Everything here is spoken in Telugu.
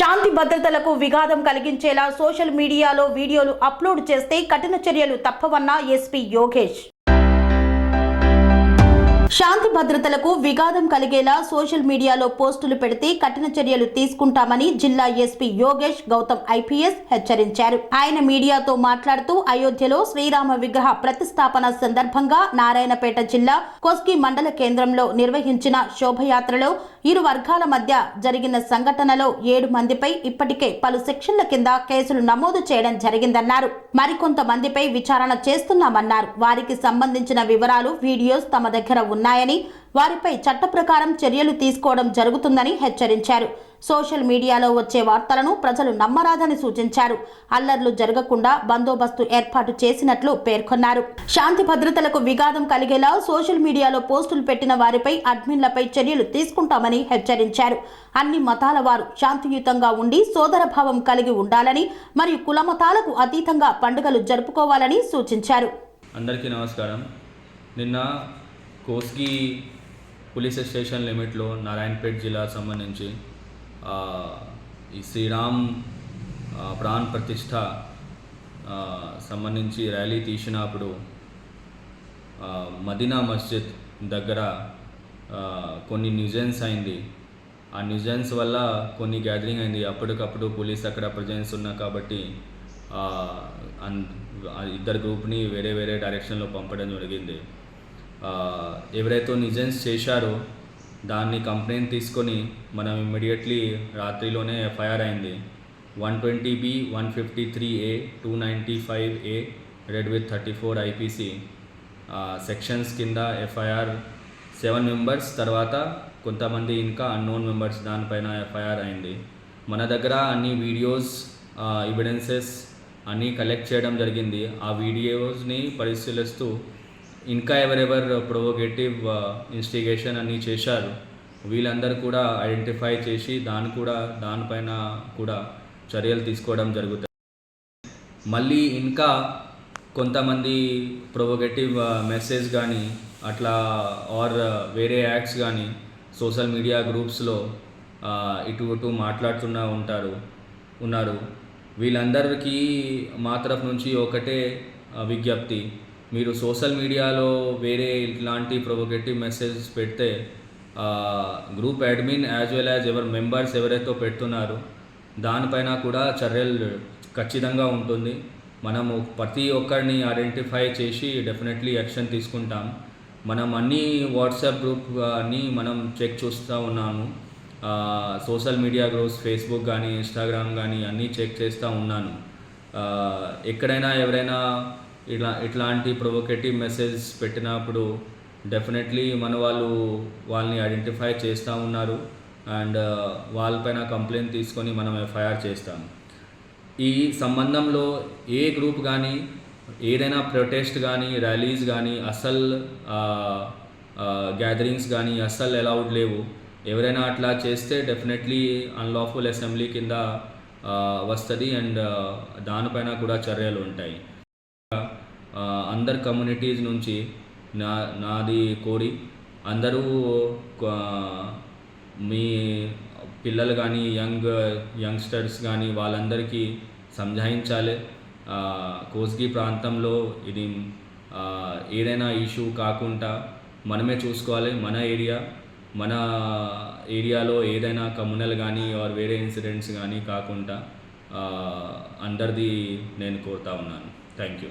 శాంతి భద్రతలకు విఘాతం కలిగించేలా సోషల్ మీడియాలో వీడియోలు అప్లోడ్ చేస్తే కఠిన చర్యలు తప్పవన్న ఎస్పీ యోగేష్. శాంతి భద్రతలకు విఘాతం కలిగేలా సోషల్ మీడియాలో పోస్టులు పెడితే కఠిన చర్యలు తీసుకుంటామని జిల్లా ఎస్పీ యోగేష్ గౌతమ్ ఐపీఎస్ హెచ్చరించారు. ఆయన మీడియాతో మాట్లాడుతూ అయోధ్యలో శ్రీరామ విగ్రహ ప్రతిష్టాపన సందర్భంగా నారాయణపేట జిల్లా కోస్కి మండల కేంద్రంలో నిర్వహించిన శోభయాత్రలో ఇరు వర్గాల మధ్య జరిగిన సంఘటనలో ఏడు మందిపై ఇప్పటికే పలు సెక్షన్ల కింద కేసులు నమోదు చేయడం జరిగిందన్నారు. మరికొంతమందిపై విచారణ చేస్తున్నామన్నారు. వారికి సంబంధించిన వివరాలు వీడియోస్ తమ దగ్గర ఉన్నాయని వారిపై చట్ట ప్రకారం చర్యలు తీసుకోవడం జరుగుతుందని హెచ్చరించారు. సోషల్ మీడియాలో వచ్చే వార్తలను ప్రజలు నమ్మరాదని సూచించారు. అల్లర్లు జరగకుండా బందోబస్తు ఏర్పాటు చేసినట్లు పేర్కొన్నారు. శాంతి భద్రతలకు విఘాతం కలిగేలా సోషల్ మీడియాలో పోస్టులు పెట్టిన వారిపై అడ్మిన్లపై చర్యలు తీసుకుంటామని హెచ్చరించారు. అన్ని మతాల వారు శాంతియుతంగా ఉండి సోదరభావం కలిగి ఉండాలని మరియు కులమతాలకు అతీతంగా పండుగలు జరుపుకోవాలని సూచించారు. అందరికీ నమస్కారం. నిన్న కోస్గి పోలీస్ స్టేషన్ లిమిట్లో నారాయణపేట్ జిల్లా సంబంధించి ఈ శ్రీరామ్ ప్రాణ్ ప్రతిష్ట సంబంధించి ర్యాలీ తీసినప్పుడు మదీనా మస్జిద్ దగ్గర కొన్ని న్యూజెన్స్ అయింది. ఆ న్యూజెన్స్ వల్ల కొన్ని గ్యాదరింగ్ అయింది. అప్పటికప్పుడు పోలీస్ అక్కడ ప్రజెన్స్ ఉన్నా కాబట్టి ఇద్దరు గ్రూప్ని వేరే వేరే డైరెక్షన్లో పంపడం జరిగింది. ఎవరైతే నిజెన్స్ చేశారో దాన్ని కంప్లైంట్ తీసుకొని మనం ఇమ్మీడియట్లీ రాత్రిలోనే ఎఫ్ఐఆర్ అయింది. One twenty B one fifty three A two ninety five A read with thirty four IPC. Sections కింద ఎఫ్ఐఆర్ సెవెన్ మెంబర్స్ తర్వాత కొంతమంది ఇంకా అన్నోన్ మెంబర్స్ దానిపైన ఎఫ్ఐఆర్ అయింది. మన దగ్గర అన్ని వీడియోస్ ఎవిడెన్సెస్ అన్నీ కలెక్ట్ చేయడం జరిగింది. ఆ వీడియోస్ని పరిశీలిస్తూ ఇంకా ఎవరెవరు ప్రొవోగేటివ్ ఇన్స్టిగేషన్ అన్ని చేశారు వీళ్ళందరూ కూడా ఐడెంటిఫై చేసి దాని కూడా దానిపైన కూడా చర్యలు తీసుకోవడం జరుగుతుంది. మళ్ళీ ఇంకా కొంతమంది ప్రొవోగేటివ్ మెసేజ్ కానీ అట్లా ఆర్ వేరే యాక్ట్స్ కానీ సోషల్ మీడియా గ్రూప్స్లో ఇటు ఇటు మాట్లాడుతున్న ఉంటారు ఉన్నారు. వీళ్ళందరికీ మా తరఫు నుంచి ఒకటే విజ్ఞప్తి. మీరు సోషల్ మీడియాలో వేరే ఇట్లాంటి ప్రొవోకేటివ్ మెసేజ్ పెడితే group admin as well as ఎవరు మెంబర్స్ ఎవరైతే పెడుతున్నారో దానిపైన కూడా చర్యలు ఖచ్చితంగా ఉంటుంది. మనము ప్రతి ఒక్కరిని ఐడెంటిఫై చేసి డెఫినెట్లీ యాక్షన్ తీసుకుంటాం. మనం అన్ని వాట్సాప్ గ్రూప్ కానీ మనం చెక్ చూస్తూ ఉన్నాము. సోషల్ మీడియా గ్రూప్స్ ఫేస్బుక్ కానీ ఇన్స్టాగ్రామ్ కానీ అన్నీ చెక్ చేస్తూ ఉన్నాను. ఎక్కడైనా ఎవరైనా ఇట్లా ఇట్లాంటి ప్రొవోకేటివ్ మెసేజ్ పెట్టినప్పుడు డెఫినెట్లీ మన వాళ్ళు వాళ్ళని ఐడెంటిఫై చేస్తూ ఉన్నారు అండ్ వాళ్ళపైన కంప్లైంట్ తీసుకొని మనం ఎఫ్ఐఆర్ చేస్తాం ఈ సంబంధంలో ఏ గ్రూప్ కానీ ఏదైనా ప్రొటెస్ట్ కానీ ర్యాలీస్ కానీ అసలు గ్యాదరింగ్స్ కానీ అస్సలు అలౌడ్ లేవు. ఎవరైనా అట్లా చేస్తే డెఫినెట్లీ అన్లాఫుల్ అసెంబ్లీ కింద వస్తుంది అండ్ uh, దానిపైన కూడా చర్యలు ఉంటాయి. అందరు కమ్యూనిటీస్ నుంచి నా నాది కోరి అందరూ మీ పిల్లలు కానీ యంగ్ యంగ్స్టర్స్ కానీ వాళ్ళందరికీ సంజాయించాలి. కోస్గి ప్రాంతంలో ఇది ఏదైనా ఇష్యూ కాకుండా మనమే చూసుకోవాలి. మన ఏరియా మన ఏరియాలో ఏదైనా కమ్యూనల్ కానీ ఆర్ వేరే ఇన్సిడెంట్స్ కానీ కాకుండా అందరిది నేను కోరుతా ఉన్నాను. Thank you